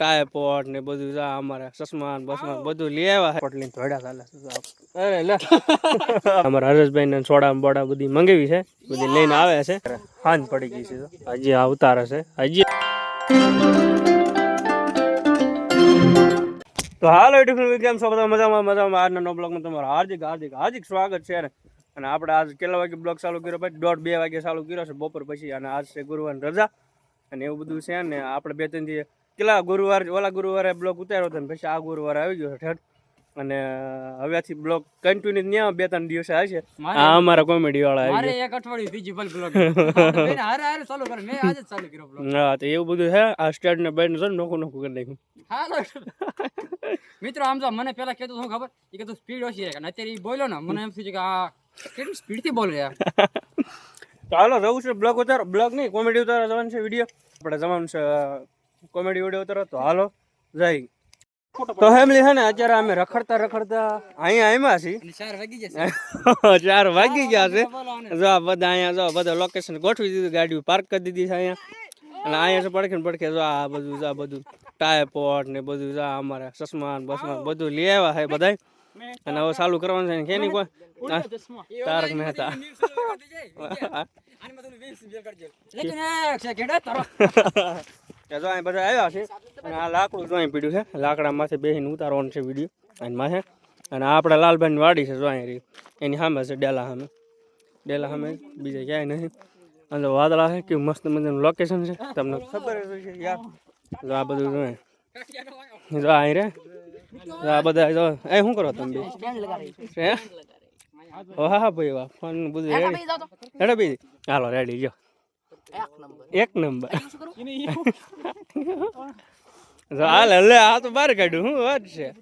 ટાયપોટ ને બધું જા અમારે ચશ્મા બસમાં બધું લઈ આવ્યા છે પોટલી ધોડા ચાલે. અરે લે. અમારા હરેશભાઈ ને સોડા બોડા બધી મંગાવી છે. બધી લઈને આવે છે. હાંજ પડી ગઈ છે તો. હજી આ ઉતારે છે. હજી. તો હાલો યુટ્યુબ કેમ છો. બધા મજામાં. મજામાં. આજના નો બ્લોગમાં તમારું હાર્દિક હાર્દિક હાર્દિક સ્વાગત છે ને. અને આપણે આજ કેટલા વાગે બ્લોગ ચાલુ કર્યો પછી દોઢ બે વાગે ચાલુ કર્યો છે બપોર પછી. અને આજ છે ગુરુવારની રજા. અને એવું બધું છે ને આપણે બે ત્રણ કેટલા ગુરુવાર ઓલા ગુરુવારે બ્લોગ ઉતાર્યો હતો ને પછી આ ગુરુવારે આવી ગયો ઠેઠ. અને હવેથી બ્લોગ કન્ટિન્યુ ત્યાં બે ત્રણ દિવસે આવશે આ અમારા કોમેડી વાળા આવી મારે એક અઠવાડિયું બીજી ભલ બ્લોગ હારે હારે ચાલુ કરે. મેં આજે ચાલુ કર્યો બ્લોગ હા તો એવું બધું છે આ સ્ટેટ ને બેન છે નોખું નોખું કરી નાખ્યું. હાલો. મિત્રો આમ જો મને પેલા કહેતો શું ખબર? એ કીધું સ્પીડ ઓછી છે. અત્યારે એ બોલ્યો ને મને એમ થયું કે આ કેટલી સ્પીડથી બોલે યાર. ચાલો જવું છે બ્લોગ ઉતારો. બ્લોગ નહીં કોમેડી ઉતારો જવાનું છે વીડિયો આપણે જવાનું છે કોમેડી વીડિયો ઉતરો તો હાલો જય તો ફેમિલી છે ને અત્યારે અમે રખડતા રખડતા અહીંયા આવ્યા છીએ. ચાર વાગી જશે. ચાર વાગી ગયા છે. જો આ બધા અહીંયા જો બધા લોકેશન ગોઠવી દીધું ગાડી પાર્ક કરી દીધી છે અહીંયા. અને અહીંયા પડખે ને પડખે જો આ બધું જા આ બધું ટાયપોટ ને બધું જો અમારે ચશ્મા ને બસમાં બધું લઈ આવ્યા છે બધાય. અને હવે ચાલુ કરવાનું છે ને કે નહીં કોઈ? તારક મહેતા. લેકિન કે જો અહીં બધા આવ્યા છે. અને આ લાકડું જો અહીં પીડ્યું છે. લાકડામાંથી બેસીને ઉતારવાનું છે વીડિયો અને માથે. અને આપણા લાલભાઈની વાડી છે જો અહીં રહી. એની સામે છે ડેલા સામે. ડેલા સામે બીજે ક્યાંય નહીં. અને વાદળા છે કેવું મસ્ત મજાનું લોકેશન છે. તમને ખબર જ છે યાર. જો આ બધું જો જો અહીં રે જો આ બધા જો એ શું કરો તમે બી? હે? હા હા ભાઈ વાહ. ફોન બધું રેડી રેડી હાલો રેડી જો. એક નંબર. હાલ હલે આ તો બહાર કાઢ્યું હું વાત છે?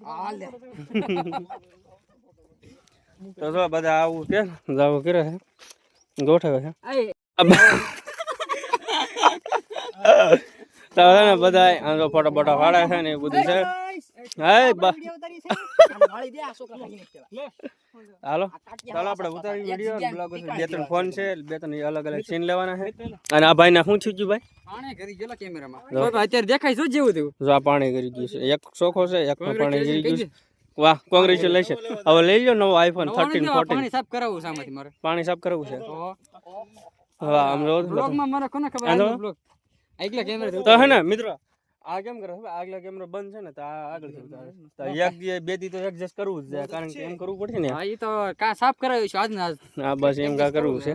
તો જો બધા આવું કે જાવું કરે છે. ગોઠવે છે. તો બધા ફોટો બોટો પાડે છે ને એ બધું છે. હાલો. ચાલો આપણે ઉતારી વીડિયો બ્લોગ બે ત્રણ ફોન છે. બે ત્રણ અલગ અલગ સીન લેવાના છે. અને આ ભાઈ ના શું થયું ભાઈ? આણે કરી ગયેલા કેમેરામાં. અત્યારે દેખાય શું જેવું તેવું જો આ પાણી કરી ગયું છે. એક ચોખ્ખો છે એક પાણી ગયું છે. વાહ કોંગ્રેચ્યુલેશન હવે લઈ લો નવો આઈફોન થર્ટીન ફોર્ટીન પાણી સાફ કરાવવું છે આમાંથી મારે. પાણી સાફ કરવું છે. તો હા આમ જો બ્લોગમાં મને કોને ખબર આ બ્લોગ આગલા કેમેરા તો હે ને મિત્રો. આ કેમ કરે ખબર? આગલા કેમેરો બંધ છે ને તો આ આગળ તો એક દી બે દી તો એડજસ્ટ કરવું જ છે કારણ કે એમ કરવું પડશે ને. હા એ તો કા સાફ કરાવ્યું છે આજના હા બસ એમ કા કરવું છે.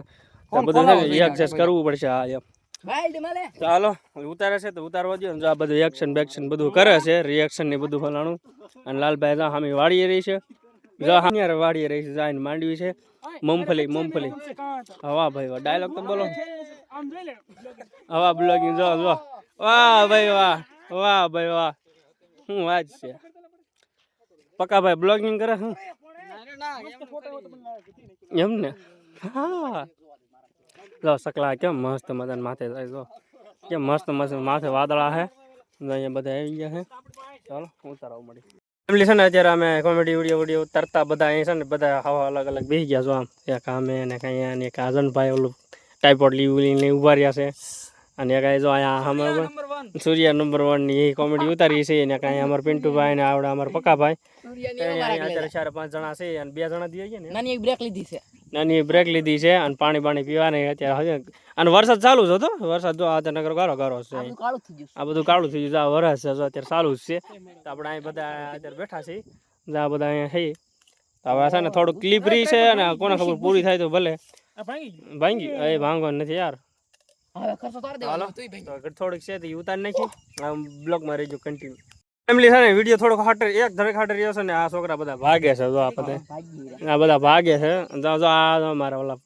તો બધું એડજસ્ટ કરવું પડશે હા એમ. ચાલો ઉતારે છે તો ઉતારવા દો ને જો આ બધું એક્શન બેક્શન બધું કરે છે રિએક્શન ને બધું ફલાણું. અને લાલભાઈ જા સામે વાળીએ રહી છે. જો હાનિયારે વાળીએ રહી છે જાય માંડવી છે. મમફલી મમફલી હવા ભાઈ વાહ ડાયલોગ તો બોલો. હવા બ્લોગિંગ જો જો. વાહ ભાઈ વાહ. વાહ ભાઈ વાહ. શું વાત છે. પક્કા ભાઈ બ્લોગિંગ કરે હું? એમ ને? હા. લો સકલા, કેમ મસ્ત મજાને માથે જો કેમ મસ્ત મસ્ત માથે વાદળા હે? અહીંયા બધા આવી ગયા હે. ચાલો, ઉતારવા મળી. ફેમિલી છે ને, અત્યારે અમે કોમેડી વીડિયો વીડિયો ઉતારતા બધા અહીં છે ને, બધા હવા અલગ અલગ બેસી ગયા છો આમ. એક આમે ને કઈ અને એક આજનભાઈ ઓલું ટાઈપોડ લીવું લઈને ઊભા રહ્યા છે. અને અહીં જો અહીંયા અમે સૂર્યા નંબર વનની કોમેડી ઉતારી છે અને કાંઈ અમારા પિન્ટુભાઈ ને આવડે અમાર પક્કાભાઈ. અત્યારે ચાર પાંચ જણા છે અને બે જણા દઈએ ને. નાની એક બ્રેક લીધી છે. નાની બ્રેક લીધી છે અને પાણી પાણી પીવાની અત્યારે હજુ અને વરસાદ ચાલુ છે તો વરસાદ જો આ નગર ગારો ગારો છે. અહીં. કાળું થઈ ગયું આ બધું કાળું થઈ ગયું આ વરસ છે અત્યારે ચાલુ જ છે. તો આપણે અહીં બધા અત્યારે બેઠા છીએ. જો આ બધા અહીંયા છે. તો હવે છે ને થોડુંક ક્લિપ રહી છે અને કોને ખબર પૂરી થાય તો ભલે. ભાંગી એ ભાંગવાનું નથી યાર. હવે ખર્ચો તાર હાલો. તો થોડીક છે તો ઉતાર નાખી. આમ આ બ્લોગમાં રહેજો કન્ટિન્યુ ફેમિલી છે ને વીડિયો થોડોક હાટર એક ધડક હાટર રહ્યો છે ને આ છોકરા બધા ભાગે છે જો આ બધા. આ બધા ભાગે છે. જો જો આ મારા ઓલા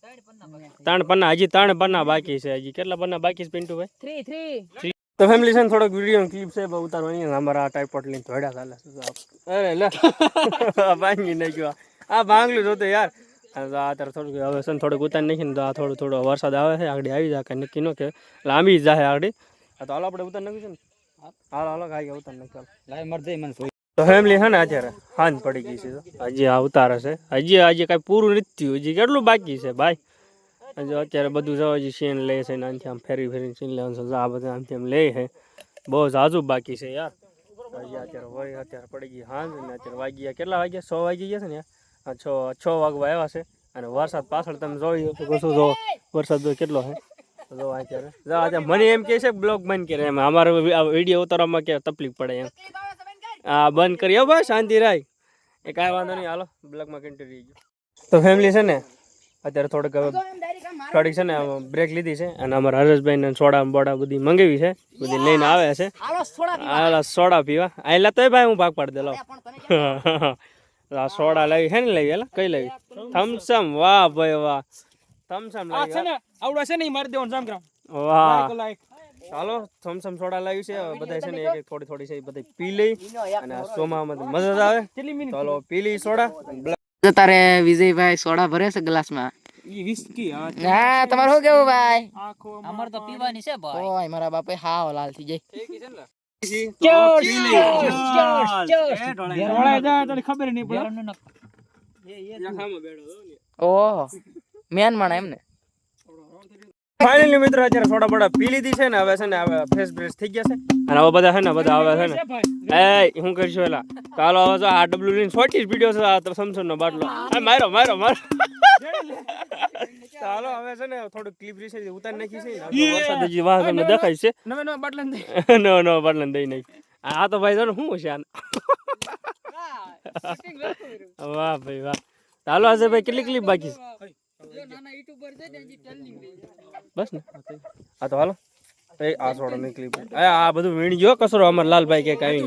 ત્રણ પન્ના હજી ત્રણ પન્ના બાકી છે હજી. કેટલા પન્ના બાકી છે પિન્ટુ ભાઈ થ્રી થ્રી તો ફેમિલી છે ને થોડોક વીડિયો ક્લિપ છે બહુ ઉતારવાની અમારા આ ટાઈપોટ લઈને ધોડા ચાલે અરે લે. આ ભાંગી નાખ્યો. આ. ભાંગલું જોતો યાર. તો આ અત્યારે થોડુંક હવે છે ને થોડુંક ઉતારી નાખીને તો આ થોડું થોડો વરસાદ આવે છે આગળ આવી જાય. કાંઈ નક્કી નો કે. લાંબી જાય આગળ. આ તો હાલો આપણે ઉતાર નાખ્યું છે ને. હાલો હાલો ખાઈ ગયા ઉતાર નાખ્યું લાઈ મરજે મને તો ફેમિલી છે ને અત્યારે હાંજ પડી ગઈ છે તો. હજી આ ઉતારે છે. હજી હજી કાંઈ પૂરું નથી થયું. હજી કેટલું બાકી છે ભાઈ? હજી અત્યારે બધું જો હજી સીન લે છે ને આમથી આમ ફેરી ફેરીને સીન લેવાનું છે. આ બધા આમથી આમ લે છે. બહુ ઝાઝું બાકી છે યાર. હજી અત્યારે વળી અત્યારે પડી ગઈ હાંજ ને અત્યારે વાગ્યા કેટલા વાગ્યા? સો વાગી ગયા છે ને હા છ છ વાગવા આવ્યા છે અને વરસાદ પાછળ તમે જોઈ શકો છો જો વરસાદ કેટલો છે. તો જો અત્યારે. જો અત્યારે મને એમ કહે છે બ્લોગ બંધ કરે એમ. અમારો વીડિયો ઉતારવામાં કે તકલીફ પડે એમ. હા બંધ કરી હો ભાઈ શાંતિ રાય. એ કાંઈ વાંધો નહીં હાલો બ્લોગમાં કન્ટિન્યુ ગયો. તો ફેમિલી છે ને અત્યારે થોડુંક થોડીક છે ને બ્રેક લીધી છે અને અમારા હરેશભાઈ ને સોડા બોડા બધી મંગાવી છે બધી લઈને આવે છે. સોડા પીવા. આ તોય ભાઈ હું ભાગ પાડી દેલો. આ સોડા લઈ છે ને લઈ એલા કઈ લઈ થમસમ વાહ ભાઈ વાહ. થમ્સમ લાવી ને આવડા છે ને ઈ મારી દેવાનું જામ ગ્રામ. વાહ. ચાલો થમસમ સોડા લાવી છે બધા છે ને એક એક થોડી થોડી છે બધી બધા પી લઈ. અને આ સોમામાં તો મજા આવે. ચાલો પી લઈ સોડા. તારે વિજયભાઈ સોડા ભરે છે ગ્લાસમાં. હા વિસ્કી તમારે શું કેવું ભાઈ? અમારે તો પીવાની છે ભાઈ. મારા બાપે હા લાલ થઈ જાય ખબર નહીં પડે. ઓહો મેન માણા એમને. ફાઇનલી મિત્રો અત્યારે થોડા બડા પી લીધી છે ને હવે છે ને હવે ફ્રેશ બ્રેશ થઈ ગયા છે. અને હવે બધા છે ને બધા આવે છે ને. એ હું કરશું એલા કાલો આવે છે આ ડબલ્યુ લઈને છોટી વીડિયો છે આ તો નો બાટલો. મારો મારો મારો. ચાલો હવે છે ને થોડું ક્લિપ રીસે ઉતારી નાખી છે. વરસાદ હજી વાહ તમને દેખાય છે. નવે નવે બાટલા ને નો નો બાટલા દઈ નાખી. આ તો ભાઈ શું છે આને? વાહ ભાઈ વાહ. ચાલો આજે ભાઈ કેટલી ક્લિપ બાકી છે? બસ ને. આ તો હાલો. આ છોડો નીકળી ક્લિપ આ બધું વીણી ગયો કસરો અમાર લાલભાઈ કે કાઈ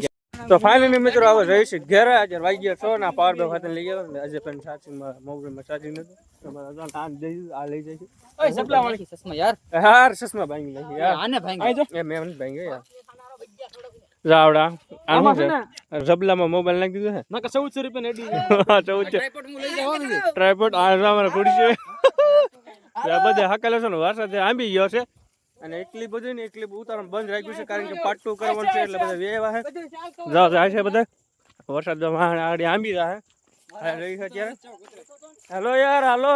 તો ફાઇનલી મિત્રો હવે રહીશ છે ઘેર. આજે વાગી ગયા છો ને પાવર બેંક હાથે લઈ ગયો ને આજે પણ સાચી મોબાઈલમાં ચાર્જિંગ નથી તમારા અજાણ લઈ આ લઈ જાય ઓય સપલા વાળી. ચશ્મા યાર. હાર ચશ્મા ભાંગી લઈ યાર. આને ભાંગી જો. એ મેં ભાંગ્યો યાર. જાવડા આમાં છે? ને? જબલામાં મોબાઈલ નાખી દીધો છે? નકા 1400 રૂપિયા એડી હા, ચૌદ આ અમારે ખુરશી છે. આ બધે હકેલો છે ને વરસાદ આંબી ગયો છે. અને એકલી બધું ને એકલી ઉતારણ બંધ રાખ્યું છે કારણ કે પાર્ટ કરવાનું છે એટલે બધા વેવા છે જાવ જાય છે બધા. વરસાદ આડી આંબી રહી હેલો યાર હાલો.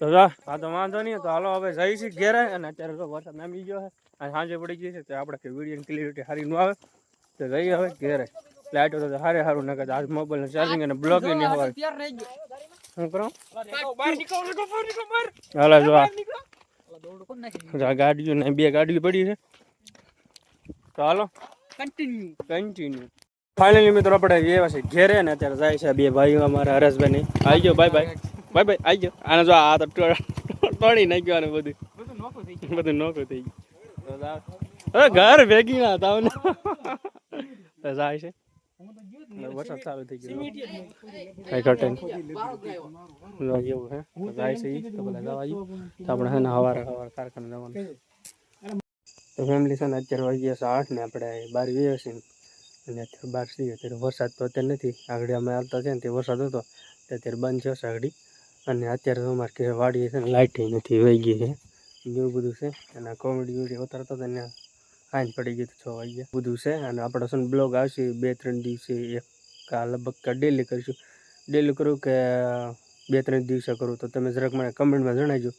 તો જા હા તો વાંધો નહીં તો હાલો હવે જઈ છીએ ઘેરે. અને અત્યારે તો વરસાદ નામી ગયો છે. અને સાંજે પડી ગઈ છે તો આપણે કે વીડિયો ક્લિયરિટી સારી ન આવે. તો જઈએ હવે ઘેરે. લાઈટો તો સારે સારું ના આજ મોબાઈલ ચાર્જિંગ અને બ્લોક નહીં હોય શું કરો? હાલો જો આ. ગાડીઓ ને બે ગાડીઓ પડી છે. તો હાલો. કન્ટિન્યુ કન્ટિન્યુ ફાઇનલી મિત્રો આપણે એવા છે ઘેરે ને અત્યારે જાય છે બે ભાઈઓ અમારા હરેશભાઈ ની આવી ગયો બાય બાય બાય બાય આવી ગયો. આને જો આ તો તોડી નાખ્યો આને બધું. બધું નોખું થઈ ગયું. બધું નોખું થઈ ગયું હવે ઘર ભેગી ના હતા જાય છે. વરસાદ ચાલુ થઈ ગયો. કઈ ઘટે એવું હે તો જાય છે તો બધા જવા તો આપણે છે ને હવારે હવારે કારખાને જવાનું. તો ફેમિલી છે ને અત્યારે વાગ્યા છે આઠ ને આપણે બાર વીએ છીએ અને અત્યારે બાર છીએ અત્યારે વરસાદ તો અત્યારે નથી. આગળ અમે આવતા છે ને તે વરસાદ હતો. તે અત્યારે બંધ છે આગળ. અને અત્યારે તો અમારે કે વાડીએ છે ને લાઇટ નથી વહી ગઈ છે. એવું બધું છે. અને કોમેડી વીડિયો ઉતારતો હતો ને આજ પડી ગયું છ વાગ્યા. બધું છે અને આપણો શું બ્લોગ આવશે બે ત્રણ દિવસે એક. કા લગભગ ડેલી કરીશું. ડેલી કરું કે બે ત્રણ દિવસે કરું? તો તમે જરાક મને કમેન્ટમાં જણાવજો.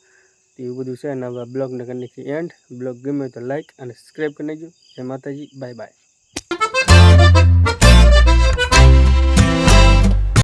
તો એવું બધું છે અને હવે બ્લોગને કરી નાખી એન્ડ બ્લોગ ગમે તો લાઇક અને સબસ્ક્રાઈબ કરી નાખજો. જય માતાજી. Bye bye